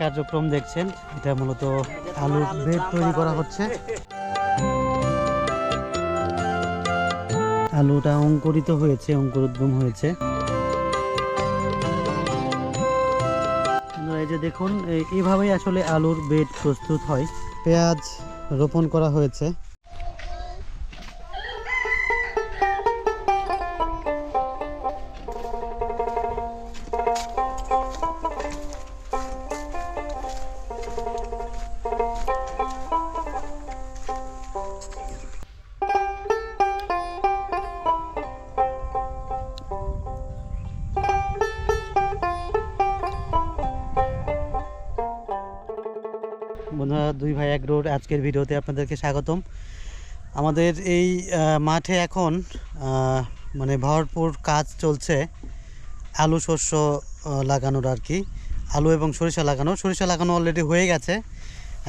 কার্যক্রম দেখছেন, এটা মূলত আলু বেড তৈরি করা হচ্ছে। আলুটা অঙ্কুরিত হয়েছে, অঙ্কুরোদ্গম হয়েছে। এই যে দেখুন এইভাবেই আসলে আলুর বেড প্রস্তুত হয়। পেঁয়াজ রোপণ করা হয়েছে। রোড আজকের ভিডিওতে আপনাদেরকে স্বাগতম। আমাদের এই মাঠে এখন মানে ভরপুর কাজ চলছে আলু, শস্য লাগানোর আর কি। আলু এবং সরিষা লাগানো। সরিষা লাগানো অলরেডি হয়ে গেছে।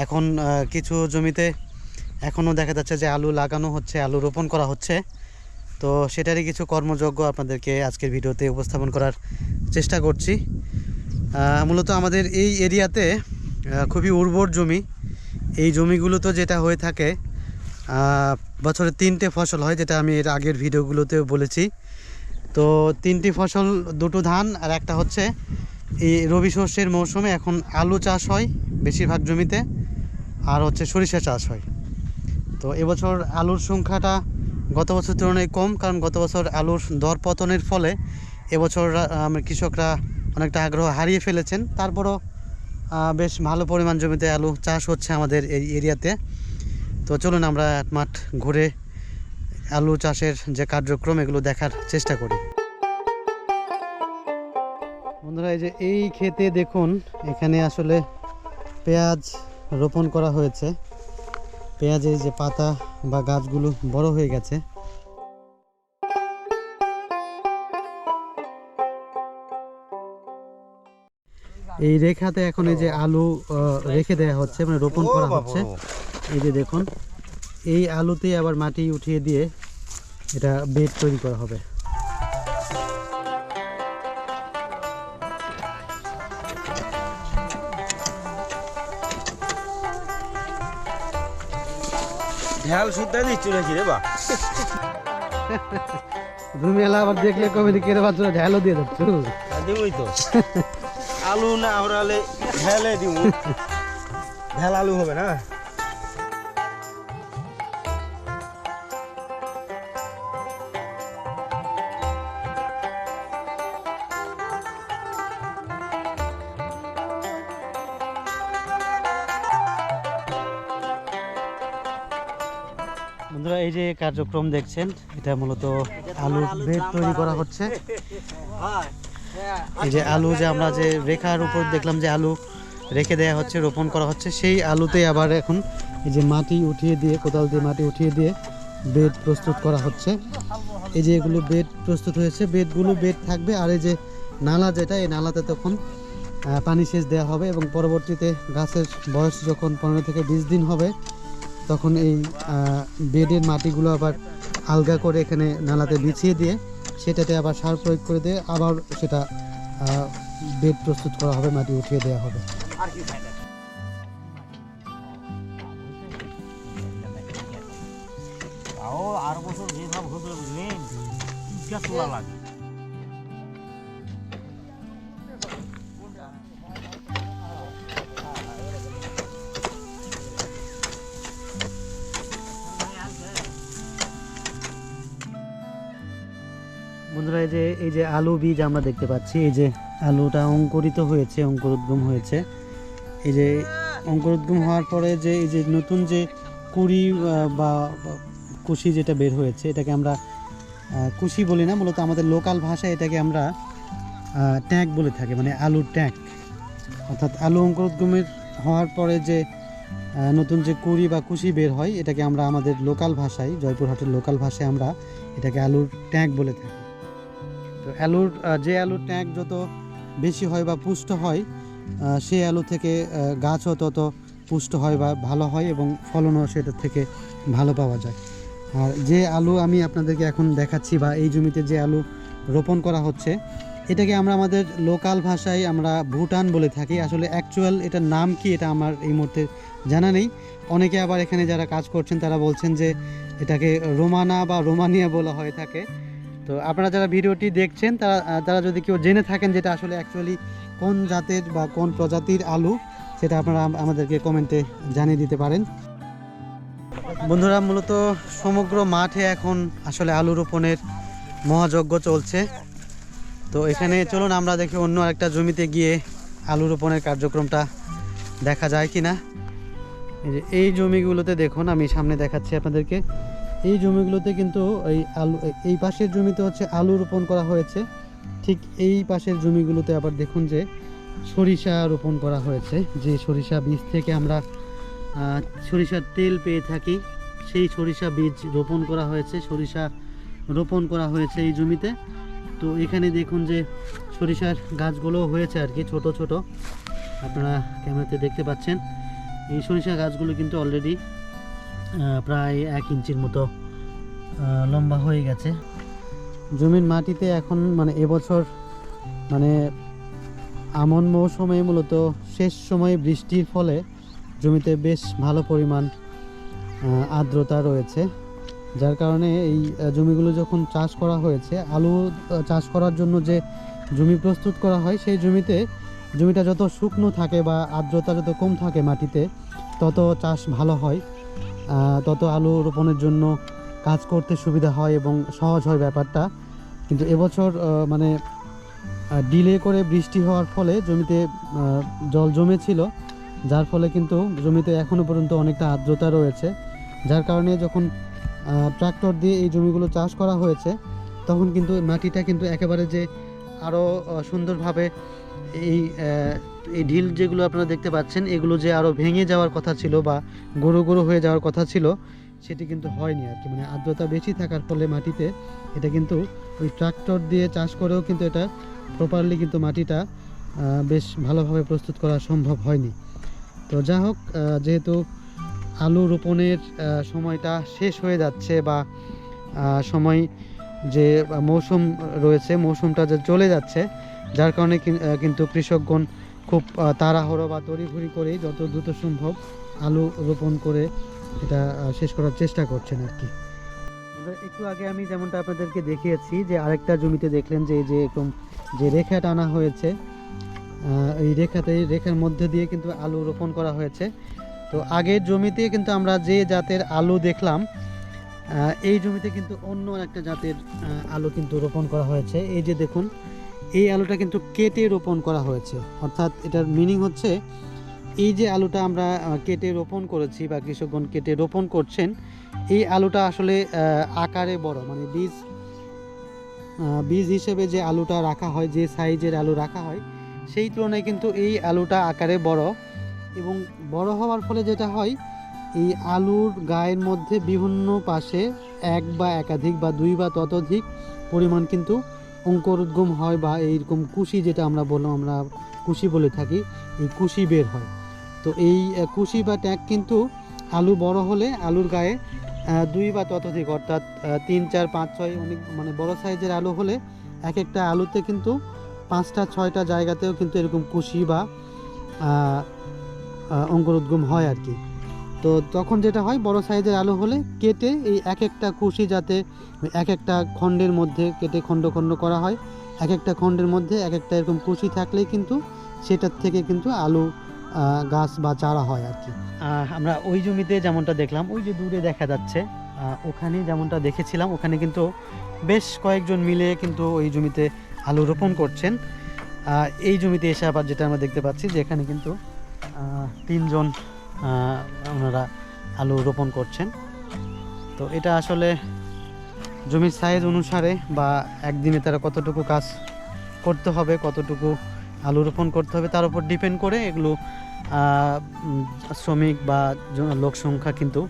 এখন কিছু জমিতে এখনও দেখা যাচ্ছে যে আলু লাগানো হচ্ছে, আলু রোপণ করা হচ্ছে। তো সেটারই কিছু কর্মযজ্ঞ আপনাদেরকে আজকের ভিডিওতে উপস্থাপন করার চেষ্টা করছি। মূলত আমাদের এই এরিয়াতে খুবই উর্বর জমি। এই জমিগুলোতে যেটা হয়ে থাকে বছরে তিনটে ফসল হয়, যেটা আমি এর আগের ভিডিওগুলোতেও বলেছি। তো তিনটি ফসল, দুটো ধান আর একটা হচ্ছে এই রবি শস্যের মৌসুমে এখন আলু চাষ হয় বেশিরভাগ জমিতে, আর হচ্ছে সরিষা চাষ হয়। তো এবছর আলুর সংখ্যাটা গত বছর তুলনায় কম, কারণ গত বছর আলুর দর পতনের ফলে এবছর কৃষকরা অনেকটা আগ্রহ হারিয়ে ফেলেছেন। তারপরও বেশ ভালো পরিমাণ জমিতে আলু চাষ হচ্ছে আমাদের এই এরিয়াতে। তো চলুন আমরা এক মাঠ ঘুরে আলু চাষের যে কার্যক্রম, এগুলো দেখার চেষ্টা করি। বন্ধুরা, এই যে এই ক্ষেতে দেখুন, এখানে আসলে পেঁয়াজ রোপণ করা হয়েছে। পেঁয়াজের যে পাতা বা গাছগুলো বড় হয়ে গেছে। এই রেখাতে এখন এই যে আলু রেখে দেওয়া হচ্ছে মানে রোপণ করা হচ্ছে। এই যে দেখুন এই আলুতেই আবার মাটি উঠিয়ে দিয়ে এটা বেড তৈরি করা হবে। ঢেল সুদ্ধা দিচ্ছ নাকি রে বা। তুমি এলা আবার দেখলে কমিটি কেড়ে পাচ্ছ ঢেলও দিয়ে দিচ্ছ। দিমই তো। আলু না হরালে ঢেলে দিমু ঢেল আলু হবে না? বন্ধুরা এই যে কার্যক্রম দেখছেন এটা মূলত আলুর বেড তৈরি করা হচ্ছে। এই যে আলু যে আমরা যে রেখার উপর দেখলাম যে আলু রেখে দেওয়া হচ্ছে রোপণ করা হচ্ছে সেই আলুতে আবার এখন এই যে মাটি উঠিয়ে দিয়ে কোদাল দিয়ে মাটি উঠিয়ে দিয়ে বেড প্রস্তুত করা হচ্ছে। এই যে এগুলো বেড প্রস্তুত হয়েছে বেডগুলো বেড থাকবে আর এই যে নালা যেটা এই নালাতে তখন পানি সেচ দেওয়া হবে এবং পরবর্তীতে গাছের বয়স যখন পনেরো থেকে বিশ দিন হবে তখন এই বেডের মাটিগুলো আবার আলগা করে এখানে নালাতে বিছিয়ে দিয়ে সেটাতে আবার সার প্রয়োগ করে দিয়ে আবার সেটা বেড প্রস্তুত করা হবে, মাটি উঠিয়ে দেওয়া হবে। আর বছর যেভাবে লাগে। বন্ধুরা, এই যে এই যে আলু বীজ আমরা দেখতে পাচ্ছি, এই যে আলুটা অঙ্কুরিত হয়েছে, অঙ্কুরোদ্গম হয়েছে। এই যে অঙ্কুরোদ্গম হওয়ার পরে যে, এই যে নতুন যে কুড়ি বা কুশি যেটা বের হয়েছে, এটাকে আমরা কুশি বলি না, মূলত আমাদের লোকাল ভাষায় এটাকে আমরা ট্যাঙ্ক বলে থাকি মানে আলুর ট্যাঙ্ক অর্থাৎ আলু অঙ্কুরোদ্গমের হওয়ার পরে যে নতুন যে কুড়ি বা কুশি বের হয়, এটাকে আমরা আমাদের লোকাল ভাষায়, জয়পুরহাটের লোকাল ভাষায় আমরা এটাকে আলুর ট্যাঙ্ক বলে থাকি। তো আলুর যে আলুর ট্যাঙ্ক যত বেশি হয় বা পুষ্ট হয় সেই আলু থেকে গাছও তত পুষ্ট হয় বা ভালো হয় এবং ফলনও সেটা থেকে ভালো পাওয়া যায়। আর যে আলু আমি আপনাদেরকে এখন দেখাচ্ছি বা এই জমিতে যে আলু রোপণ করা হচ্ছে, এটাকে আমরা আমাদের লোকাল ভাষায় আমরা ভুটান বলে থাকি। আসলে অ্যাকচুয়াল এটার নাম কি এটা আমার এই মুহূর্তে জানা নেই। অনেকে আবার এখানে যারা কাজ করছেন তারা বলছেন যে এটাকে রোমানা বা রোমানিয়া বলা হয়ে থাকে। তো আপনারা যারা ভিডিওটি দেখছেন, তারা তারা যদি কেউ জেনে থাকেন যেটা আসলে অ্যাকচুয়ালি কোন জাতের বা কোন প্রজাতির আলু, সেটা আপনারা আমাদেরকে কমেন্টে জানিয়ে দিতে পারেন। বন্ধুরা, মূলত সমগ্র মাঠে এখন আসলে আলু রোপণের মহাযজ্ঞ চলছে। তো এখানে চলুন আমরা দেখি অন্য একটা জমিতে গিয়ে আলু রোপণের কার্যক্রমটা দেখা যায় কি না এই যে, এই জমিগুলোতে দেখুন, আমি সামনে দেখাচ্ছি আপনাদেরকে। এই জমিগুলোতে কিন্তু এই আলু, এই পাশের জমিতে হচ্ছে আলু রোপণ করা হয়েছে। ঠিক এই পাশের জমিগুলোতে আবার দেখুন যে সরিষা রোপণ করা হয়েছে। যে সরিষা বীজ থেকে আমরা সরিষার তেল পেয়ে থাকি, সেই সরিষা বীজ রোপণ করা হয়েছে, সরিষা রোপণ করা হয়েছে এই জমিতে। তো এখানে দেখুন যে সরিষার গাছগুলো হয়েছে আর কি, ছোট ছোট। আপনারা ক্যামেরাতে দেখতে পাচ্ছেন। এই সরিষা গাছগুলো কিন্তু অলরেডি প্রায় এক ইঞ্চির মতো লম্বা হয়ে গেছে। জমির মাটিতে এখন মানে এবছর মানে আমন মৌসুমে মূলত শেষ সময়ে বৃষ্টির ফলে জমিতে বেশ ভালো পরিমাণ আর্দ্রতা রয়েছে। যার কারণে এই জমিগুলো যখন চাষ করা হয়েছে, আলু চাষ করার জন্য যে জমি প্রস্তুত করা হয়, সেই জমিতে জমিটা যত শুকনো থাকে বা আর্দ্রতা যত কম থাকে মাটিতে, তত চাষ ভালো হয়। তত আলু রোপণের জন্য কাজ করতে সুবিধা হয় এবং সহজ হয় ব্যাপারটা। কিন্তু এবছর মানে ডিলে করে বৃষ্টি হওয়ার ফলে জমিতে জল জমেছিল, যার ফলে কিন্তু জমিতে এখনও পর্যন্ত অনেকটা আর্দ্রতা রয়েছে। যার কারণে যখন ট্রাক্টর দিয়ে এই জমিগুলো চাষ করা হয়েছে, তখন কিন্তু মাটিটা কিন্তু একেবারে যে আরও সুন্দরভাবে এই এই ঢিল যেগুলো আপনারা দেখতে পাচ্ছেন, এগুলো যে আরও ভেঙে যাওয়ার কথা ছিল বা গরু গরু হয়ে যাওয়ার কথা ছিল, সেটি কিন্তু হয়নি আর কি। মানে আর্দ্রতা বেশি থাকার ফলে মাটিতে এটা কিন্তু ওই ট্রাক্টর দিয়ে চাষ করেও কিন্তু এটা প্রপারলি কিন্তু মাটিটা বেশ ভালোভাবে প্রস্তুত করা সম্ভব হয়নি। তো যা হোক যেহেতু আলু রোপণের সময়টা শেষ হয়ে যাচ্ছে বা সময় যে মৌসুম রয়েছে, মৌসুমটা যে চলে যাচ্ছে যার কারণে কিন- কিন্তু কৃষকগণ খুব তাড়াহুড়ো বা তড়িঘড়ি করেই যত দ্রুত সম্ভব আলু রোপণ করে এটা শেষ করার চেষ্টা করছেন আর কি। একটু আগে আমি যেমনটা আপনাদেরকে দেখিয়েছি যে আরেকটা জমিতে দেখলেন যে যে এরকম যে রেখা টানা হয়েছে এই রেখাতে এই রেখার মধ্যে দিয়ে কিন্তু আলু রোপণ করা হয়েছে। তো আগের জমিতে কিন্তু আমরা যে জাতের আলু দেখলাম এই জমিতে কিন্তু অন্য একটা জাতের আলু কিন্তু রোপণ করা হয়েছে। এই যে দেখুন এই আলুটা কিন্তু কেটে রোপণ করা হয়েছে। অর্থাৎ এটার মিনিং হচ্ছে, এই যে আলুটা আমরা কেটে রোপণ করেছি বা কৃষকগণ কেটে রোপণ করছেন, এই আলুটা আসলে আকারে বড়। মানে বীজ বীজ হিসেবে যে আলুটা রাখা হয়, যে সাইজের আলু রাখা হয়, সেই তুলনায় কিন্তু এই আলুটা আকারে বড়। এবং বড় হওয়ার ফলে যেটা হয়, এই আলুর গায়ের মধ্যে বিভিন্ন পাশে এক বা একাধিক বা দুই বা ততোধিক পরিমাণ কিন্তু অঙ্কুর উদ্গম হয় বা এইরকম কুশি যেটা আমরা বললাম, আমরা কুশি বলে থাকি, এই কুশি বের হয়। তো এই কুশি বা ট্যাগ কিন্তু আলু বড় হলে আলুর গায়ে দুই বা ততোধিক, অর্থাৎ তিন, চার, পাঁচ, ছয় অনেক মানে বড় সাইজের আলু হলে এক একটা আলুতে কিন্তু পাঁচটা, ছয়টা জায়গাতেও কিন্তু এরকম কুশি বা উদ্গম হয় আর কি। তো তখন যেটা হয়, বড় সাইজের আলু হলে কেটে এই এক একটা কুশি যাতে এক একটা খণ্ডের মধ্যে কেটে খণ্ড খণ্ড করা হয়। এক একটা খণ্ডের মধ্যে এক একটা এরকম কুশি থাকলেই কিন্তু সেটার থেকে কিন্তু আলু গাছ বা চারা হয় আর কি আমরা ওই জমিতে যেমনটা দেখলাম, ওই যে দূরে দেখা যাচ্ছে ওখানে যেমনটা দেখেছিলাম, ওখানে কিন্তু বেশ কয়েকজন মিলে কিন্তু ওই জমিতে আলু রোপণ করছেন। এই জমিতে এসে আবার যেটা আমরা দেখতে পাচ্ছি যে এখানে কিন্তু তিনজন ওনারা আলু রোপণ করছেন। তো এটা আসলে জমির সাইজ অনুসারে বা একদিনে তারা কতটুকু কাজ করতে হবে, কতটুকু আলু রোপণ করতে হবে, তার উপর ডিপেন্ড করে এগুলো শ্রমিক বা লোক সংখ্যা কিন্তু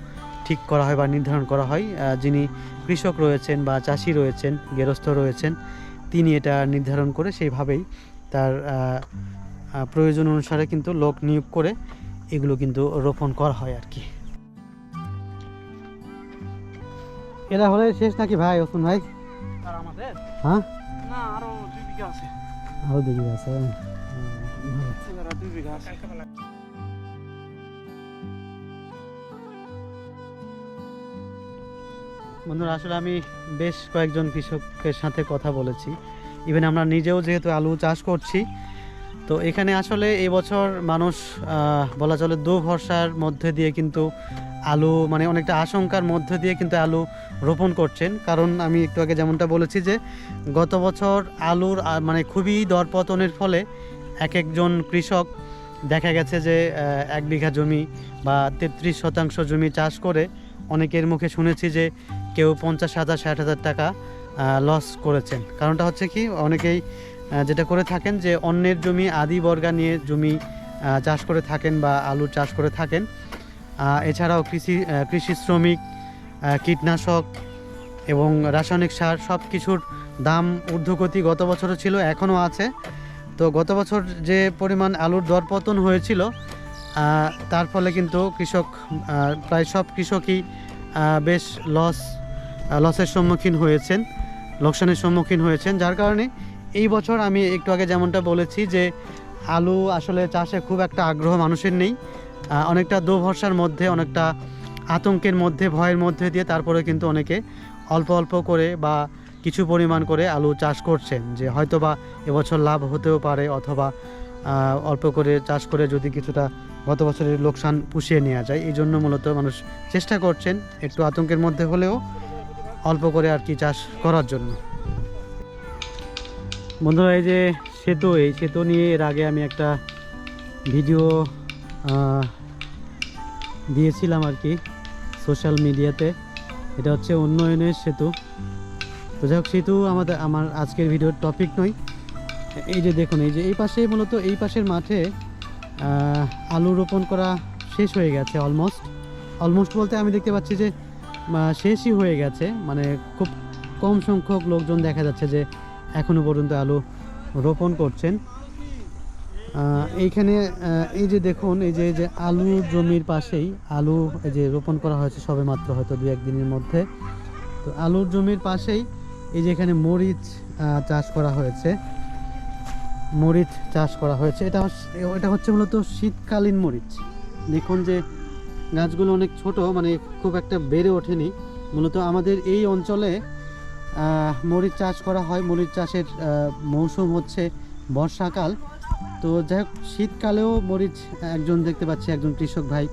ঠিক করা হয় বা নির্ধারণ করা হয়। যিনি কৃষক রয়েছেন বা চাষি রয়েছেন, গেরস্থ রয়েছেন, তিনি এটা নির্ধারণ করে সেইভাবেই তার প্রয়োজন অনুসারে কিন্তু লোক নিয়োগ করে এগুলো কিন্তু রোপণ করা হয় আর কি। এরা হলে শেষ নাকি ভাই ওসমান ভাই? আর আমাদের? হ্যাঁ? না আরও দুই বিঘা আছে। আরও দেখি আছে দুই বিঘা বন্ধুরা আসলে আমি বেশ কয়েকজন কৃষকের সাথে কথা বলেছি। ইভেন আমরা নিজেও যেহেতু আলু চাষ করছি তো এখানে আসলে এবছর মানুষ বলা চলে দু ভরসার মধ্যে দিয়ে কিন্তু আলু মানে অনেকটা আশঙ্কার মধ্যে দিয়ে কিন্তু আলু রোপণ করছেন। কারণ আমি একটু আগে যেমনটা বলেছি যে, গত বছর আলুর মানে খুবই দরপতনের ফলে এক একজন কৃষক দেখা গেছে যে এক বিঘা জমি বা তেত্রিশ শতাংশ জমি চাষ করে অনেকের মুখে শুনেছি যে, কেউ পঞ্চাশ হাজার, ষাট হাজার টাকা লস করেছেন। কারণটা হচ্ছে কি, অনেকেই যেটা করে থাকেন যে অন্যের জমি আদি বর্গা নিয়ে জমি চাষ করে থাকেন বা আলু চাষ করে থাকেন। এছাড়াও কৃষি কৃষি শ্রমিক কীটনাশক এবং রাসায়নিক সার সব কিছুর দাম ঊর্ধ্বগতি গত বছরও ছিল, এখনও আছে। তো গত বছর যে পরিমাণ আলুর দরপতন হয়েছিল তার ফলে কিন্তু কৃষক প্রায় সব কৃষকই বেশ লস লসের সম্মুখীন হয়েছেন, লোকসানের সম্মুখীন হয়েছেন। যার কারণে এই বছর আমি একটু আগে যেমনটা বলেছি যে আলু আসলে চাষে খুব একটা আগ্রহ মানুষের নেই। অনেকটা দোভরসার মধ্যে, অনেকটা আতঙ্কের মধ্যে, ভয়ের মধ্যে দিয়ে তারপরে কিন্তু অনেকে অল্প অল্প করে বা কিছু পরিমাণ করে আলু চাষ করছেন যে হয়তো বা এবছর লাভ হতেও পারে অথবা অল্প করে চাষ করে যদি কিছুটা গত বছরের লোকসান পুষিয়ে নেওয়া যায়। এই জন্য মূলত মানুষ চেষ্টা করছেন একটু আতঙ্কের মধ্যে হলেও অল্প করে আর কি চাষ করার জন্য। বন্ধুরা, এই যে সেতু, এই সেতু নিয়ে এর আগে আমি একটা ভিডিও দিয়েছিলাম আর কি সোশ্যাল মিডিয়াতে। এটা হচ্ছে উন্নয়নের সেতু। তো যাই হোক, সেতু আমাদের, আমার আজকের ভিডিওর টপিক নয়। এই যে দেখুন, এই যে এই পাশে মূলত, এই পাশের মাঠে আলু রোপণ করা শেষ হয়ে গেছে অলমোস্ট অলমোস্ট বলতে আমি দেখতে পাচ্ছি যে শেষই হয়ে গেছে। মানে খুব কম সংখ্যক লোকজন দেখা যাচ্ছে যে এখনও পর্যন্ত আলু রোপণ করছেন। এইখানে এই যে দেখুন, এই যে যে আলু জমির পাশেই আলু এই যে রোপণ করা হয়েছে সবে মাত্র হয়তো দু একদিনের মধ্যে। তো আলুর জমির পাশেই এই যে এখানে মরিচ চাষ করা হয়েছে। মরিচ চাষ করা হয়েছে। এটা এটা হচ্ছে মূলত শীতকালীন মরিচ। দেখুন যে গাছগুলো অনেক ছোট মানে খুব একটা বেড়ে ওঠেনি। মূলত আমাদের এই অঞ্চলে মরিচ চাষ করা হয়। মরিচ চাষের মৌসুম হচ্ছে বর্ষাকাল। তো যাই হোক, শীতকালেও মরিচ একজন দেখতে পাচ্ছি, একজন কৃষক ভাই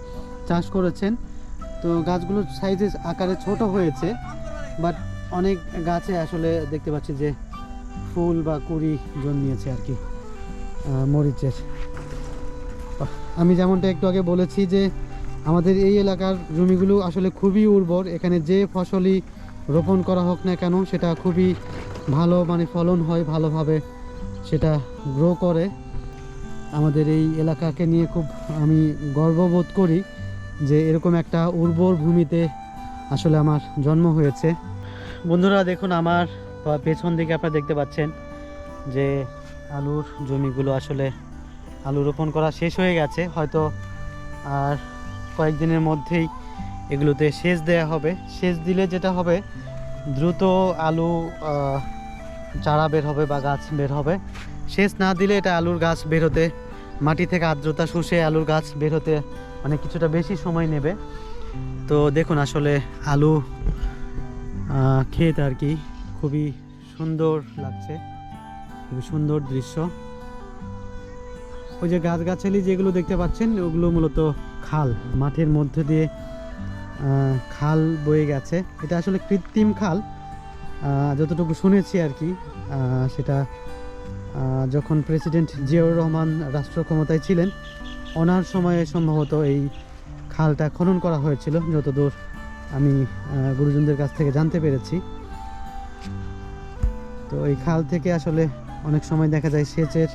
চাষ করেছেন। তো গাছগুলো সাইজে আকারে ছোট হয়েছে, বাট অনেক গাছে আসলে দেখতে পাচ্ছি যে ফুল বা কুড়ি জন্মিয়েছে আর কি মরিচের। আমি যেমনটা একটু আগে বলেছি যে আমাদের এই এলাকার জমিগুলো আসলে খুবই উর্বর। এখানে যে ফসলই রোপণ করা হোক না কেন, সেটা খুবই ভালো মানে ফলন হয় ভালোভাবে, সেটা গ্রো করে। আমাদের এই এলাকাকে নিয়ে খুব আমি গর্ববোধ করি যে এরকম একটা উর্বর ভূমিতে আসলে আমার জন্ম হয়েছে। বন্ধুরা, দেখুন আমার পেছন দিকে আপনারা দেখতে পাচ্ছেন যে আলুর জমিগুলো আসলে আলু রোপণ করা শেষ হয়ে গেছে। হয়তো আর কয়েকদিনের মধ্যেই এগুলোতে সেচ দেয়া হবে। সেচ দিলে যেটা হবে, দ্রুত আলু চারা বের হবে বা গাছ বের হবে। সেচ না দিলে এটা আলুর গাছ বেরোতে মাটি থেকে আর্দ্রতা শুষে আলুর গাছ বের হতে মানে কিছুটা বেশি সময় নেবে। তো দেখুন আসলে আলু ক্ষেত আর কি খুবই সুন্দর লাগছে, খুবই সুন্দর দৃশ্য। ওই যে গাছগাছালি যেগুলো দেখতে পাচ্ছেন, ওগুলো মূলত খাল। মাঠের মধ্যে দিয়ে খাল বয়ে গেছে। এটা আসলে কৃত্রিম খাল। যতটুকু শুনেছি আর কি সেটা যখন প্রেসিডেন্ট জিয়াউর রহমান রাষ্ট্র ক্ষমতায় ছিলেন ওনার সময়ে সম্ভবত এই খালটা খনন করা হয়েছিল, যতদূর আমি গুরুজনদের কাছ থেকে জানতে পেরেছি। তো এই খাল থেকে আসলে অনেক সময় দেখা যায় সেচের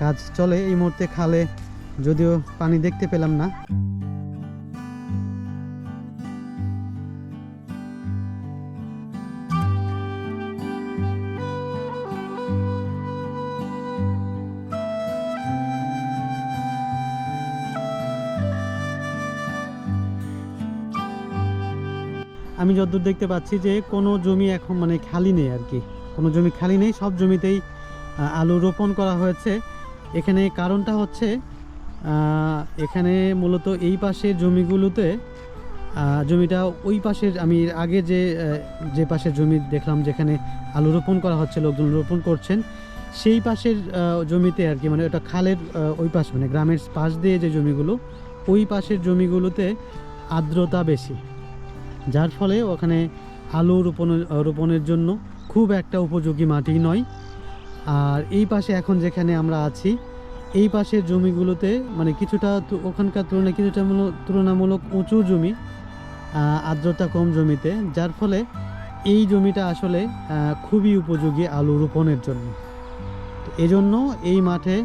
কাজ চলে। এই মুহূর্তে খালে যদিও পানি দেখতে পেলাম না। আমি যতদূর দেখতে পাচ্ছি যে কোনো জমি এখন মানে খালি নেই আর কি। কোনো জমি খালি নেই, সব জমিতেই আলু রোপণ করা হয়েছে। এখানে কারণটা হচ্ছে এখানে মূলত এই পাশের জমিগুলোতে জমিটা ওই পাশের, আমি আগে যে যে পাশের জমি দেখলাম যেখানে আলু রোপণ করা হচ্ছে, লোকজন রোপণ করছেন, সেই পাশের জমিতে আর কি মানে ওটা খালের ওই পাশ মানে গ্রামের পাশ দিয়ে যে জমিগুলো, ওই পাশের জমিগুলোতে আর্দ্রতা বেশি। যার ফলে ওখানে আলু রোপণের রোপণের জন্য খুব একটা উপযোগী মাটি নয়। আর এই পাশে এখন যেখানে আমরা আছি, এই পাশের জমিগুলোতে মানে কিছুটা ওখানকার তুলনায় কিছুটা মূল- তুলনামূলক উঁচু জমি আর্দ্রতা কম জমিতে, যার ফলে এই জমিটা আসলে খুবই উপযোগী আলু রোপণের জন্য। এজন্য এই মাঠে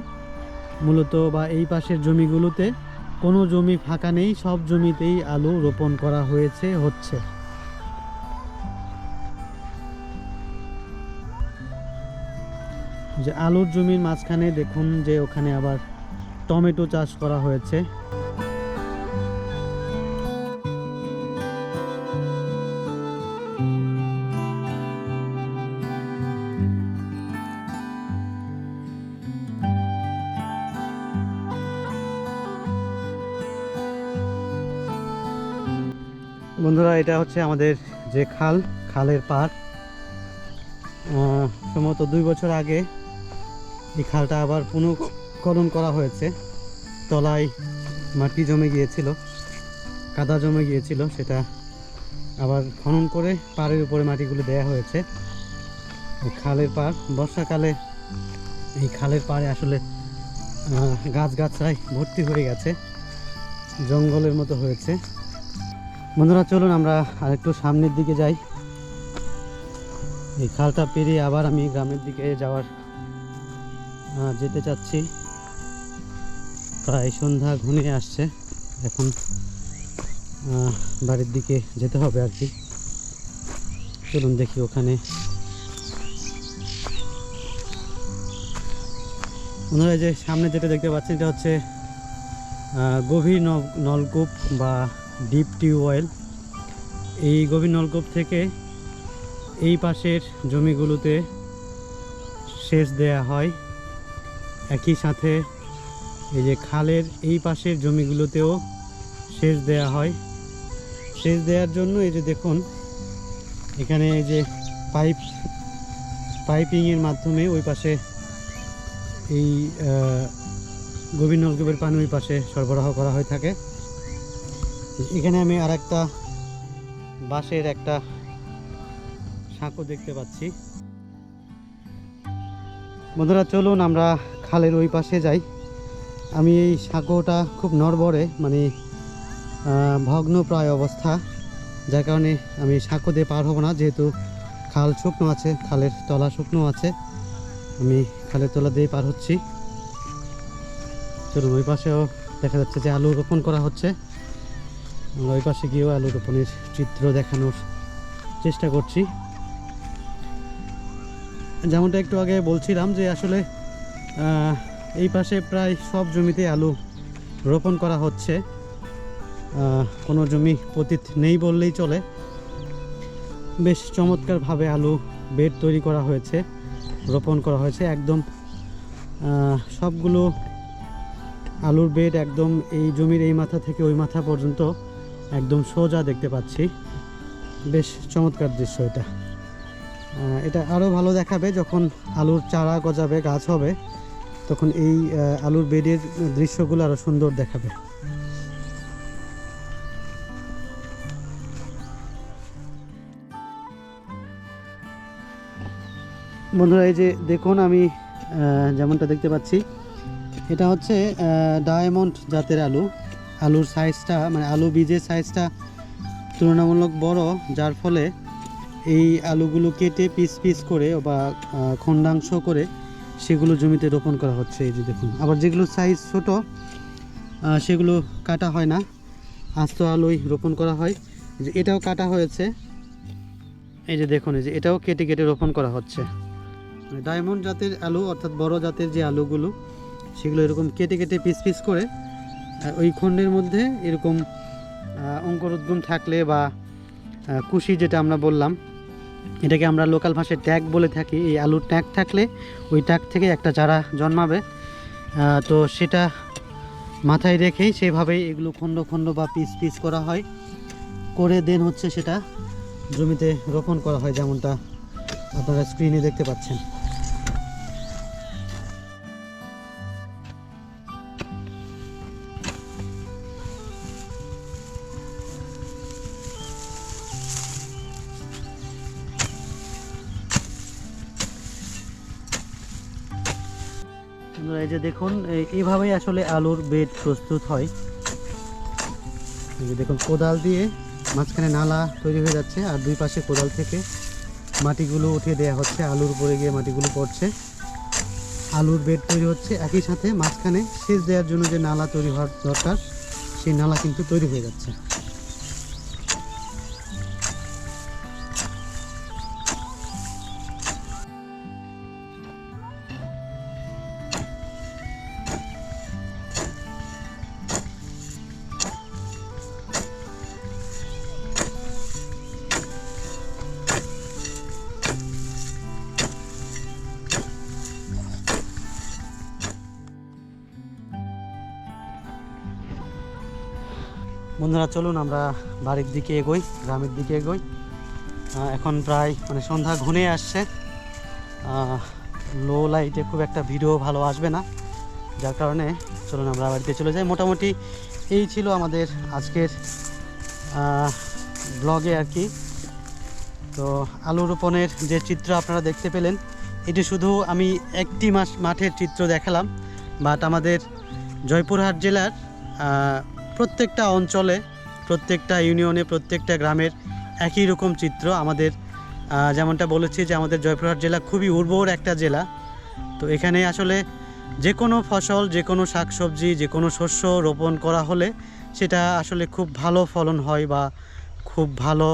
মূলত বা এই পাশের জমিগুলোতে কোনো জমি ফাঁকা নেই, সব জমিতেই আলু রোপণ করা হয়েছে, হচ্ছে। যে আলুর জমির মাঝখানে দেখুন যে ওখানে আবার টমেটো চাষ করা হয়েছে। বন্ধুরা এটা হচ্ছে আমাদের যে খাল খালের পার সম্ভবত দুই বছর আগে এই খালটা আবার পুনঃকরণ করা হয়েছে। তলায় মাটি জমে গিয়েছিল কাদা জমে গিয়েছিল সেটা আবার খনন করে পাড়ের উপরে মাটিগুলো দেয়া হয়েছে। খালের পাড় বর্ষাকালে এই খালের পাড়ে আসলে আহ, গাছগাছরায় ভর্তি হয়ে গেছে জঙ্গলের মতো হয়েছে। বন্ধুরা, চলুন আমরা আরেকটু সামনের দিকে যাই। এই খালটা পেরিয়ে আবার আমি গ্রামের দিকে যাওয়ার যেতে চাচ্ছি। প্রায় সন্ধ্যা ঘনিয়ে আসছে। এখন বাড়ির দিকে যেতে হবে আর কি। চলুন দেখি ওখানে। ওনারা যে সামনে যেটা দেখতে পাচ্ছেন, এটা হচ্ছে গভীর নল- নলকূপ বা ডিপ টিউবওয়েল এই গভীর নলকূপ থেকে এই পাশের জমিগুলোতে সেচ দেয়া হয়। একই সাথে এই যে খালের এই পাশের জমিগুলোতেও সেচ দেয়া হয়। সেচ দেওয়ার জন্য এই যে দেখুন, এখানে এই যে পাইপ, পাইপিংয়ের মাধ্যমে ওই পাশে এই গভীর নলকূপের পানি ওই পাশে সরবরাহ করা হয়ে থাকে। এখানে আমি আর একটা বাঁশের একটা সাঁকো দেখতে পাচ্ছি। বন্ধুরা, চলুন আমরা খালের ওই পাশে যাই। আমি এই সাঁকোটা খুব নড়বড়ে মানে ভগ্ন প্রায় অবস্থা। যার কারণে আমি সাঁকো দিয়ে পার হব না, যেহেতু খাল শুকনো আছে, খালের তলা শুকনো আছে। আমি খালের তলা দিয়ে পার হচ্ছি। চলুন, ওই পাশেও দেখা যাচ্ছে যে আলু রোপণ করা হচ্ছে। আমরা ওই পাশে গিয়েও আলু রোপণের চিত্র দেখানোর চেষ্টা করছি। যেমনটা একটু আগে বলছিলাম যে আসলে এই পাশে প্রায় সব জমিতে আলু রোপণ করা হচ্ছে। কোনো জমি পতিত নেই বললেই চলে। বেশ চমৎকারভাবে আলু বেড তৈরি করা হয়েছে, রোপণ করা হয়েছে। একদম সবগুলো আলুর বেড একদম এই জমির এই মাথা থেকে ওই মাথা পর্যন্ত একদম সোজা দেখতে পাচ্ছি। বেশ চমৎকার দৃশ্য এটা। এটা আরও ভালো দেখাবে যখন আলুর চারা গজাবে, গাছ হবে, তখন এই আলুর বেডের দৃশ্যগুলো আরও সুন্দর দেখাবে। বন্ধুরা, এই যে দেখুন আমি যেমনটা দেখতে পাচ্ছি, এটা হচ্ছে ডায়মন্ড জাতের আলু। আলুর সাইজটা মানে আলু বীজের সাইজটা তুলনামূলক বড়, যার ফলে এই আলুগুলো কেটে পিস পিস করে বা খণ্ডাংশ করে সেগুলো জমিতে রোপণ করা হচ্ছে। এই যে দেখুন, আবার যেগুলো সাইজ ছোট সেগুলো কাটা হয় না। আস্ত আলুই রোপণ করা হয়। যে এটাও কাটা হয়েছে। এই যে দেখুন, এই যে এটাও কেটে কেটে রোপণ করা হচ্ছে। ডায়মন্ড জাতের আলু, অর্থাৎ বড় জাতের যে আলুগুলো, সেগুলো এরকম কেটে কেটে পিস পিস করে আহ, ওই খণ্ডের মধ্যে এরকম অঙ্কুরোদ্গম থাকলে বা কুশি যেটা আমরা বললাম এটাকে আমরা লোকাল ভাষায় ট্যাগ বলে থাকি। এই আলুর ট্যাগ থাকলে ওই ট্যাগ থেকে একটা চারা জন্মাবে। তো সেটা মাথায় রেখেই সেভাবেই এগুলো খণ্ড খণ্ড বা পিস পিস করা হয়। করে দেন হচ্ছে সেটা জমিতে রোপণ করা হয় যেমনটা আপনারা স্ক্রিনে দেখতে পাচ্ছেন। এই যে দেখুন এই- এইভাবেই আসলে আলুর বেড প্রস্তুত হয়। যে দেখুন, কোদাল দিয়ে মাঝখানে নালা তৈরি হয়ে যাচ্ছে, আর দুই পাশে কোদাল থেকে মাটিগুলো উঠিয়ে দেওয়া হচ্ছে, আলুর উপরে গিয়ে মাটিগুলো পড়ছে। আলুর বেড তৈরি হচ্ছে একই সাথে মাঝখানে সেচ দেওয়ার জন্য যে নালা তৈরি হওয়ার দরকার, সেই নালা কিন্তু তৈরি হয়ে যাচ্ছে। বন্ধুরা, চলুন আমরা বাড়ির দিকে এগোই, গ্রামের দিকে এগোই। এখন প্রায় মানে সন্ধ্যা ঘুনে আসছে। লো লাইটে খুব একটা ভিডিও ভালো আসবে না। যার কারণে চলুন আমরা বাড়িতে চলে যাই। মোটামুটি এই ছিল আমাদের আজকের ব্লগে আর কি। তো আলু রোপণের যে চিত্র আপনারা দেখতে পেলেন, এটি শুধু আমি একটি মাস মাঠের চিত্র দেখালাম বাট আমাদের জয়পুরহাট জেলার প্রত্যেকটা অঞ্চলে, প্রত্যেকটা ইউনিয়নে, প্রত্যেকটা গ্রামের একই রকম চিত্র আমাদের। যেমনটা বলেছি যে আমাদের জয়পুরহাট জেলা খুবই উর্বর একটা জেলা। তো এখানে আসলে যে কোনো ফসল, যে কোনো শাকসবজি, যে কোনো শস্য রোপণ করা হলে সেটা আসলে খুব ভালো ফলন হয় বা খুব ভালো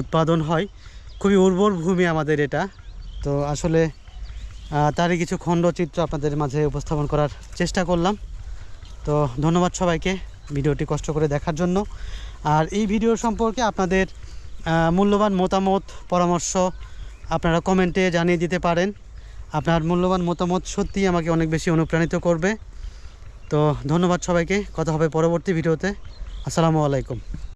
উৎপাদন হয়। খুবই উর্বর ভূমি আমাদের এটা। তো আসলে তারই কিছু খণ্ডচিত্র আপনাদের মাঝে উপস্থাপন করার চেষ্টা করলাম। তো ধন্যবাদ সবাইকে। ভিডিওটি কষ্ট করে দেখার জন্য। আর এই ভিডিও সম্পর্কে আপনাদের মূল্যবান মতামত, পরামর্শ আপনারা কমেন্টে জানিয়ে দিতে পারেন। আপনার মূল্যবান মতামত সত্যি আমাকে অনেক বেশি অনুপ্রাণিত করবে। তো ধন্যবাদ সবাইকে। কথা হবে পরবর্তী ভিডিওতে। আসসালামু আলাইকুম।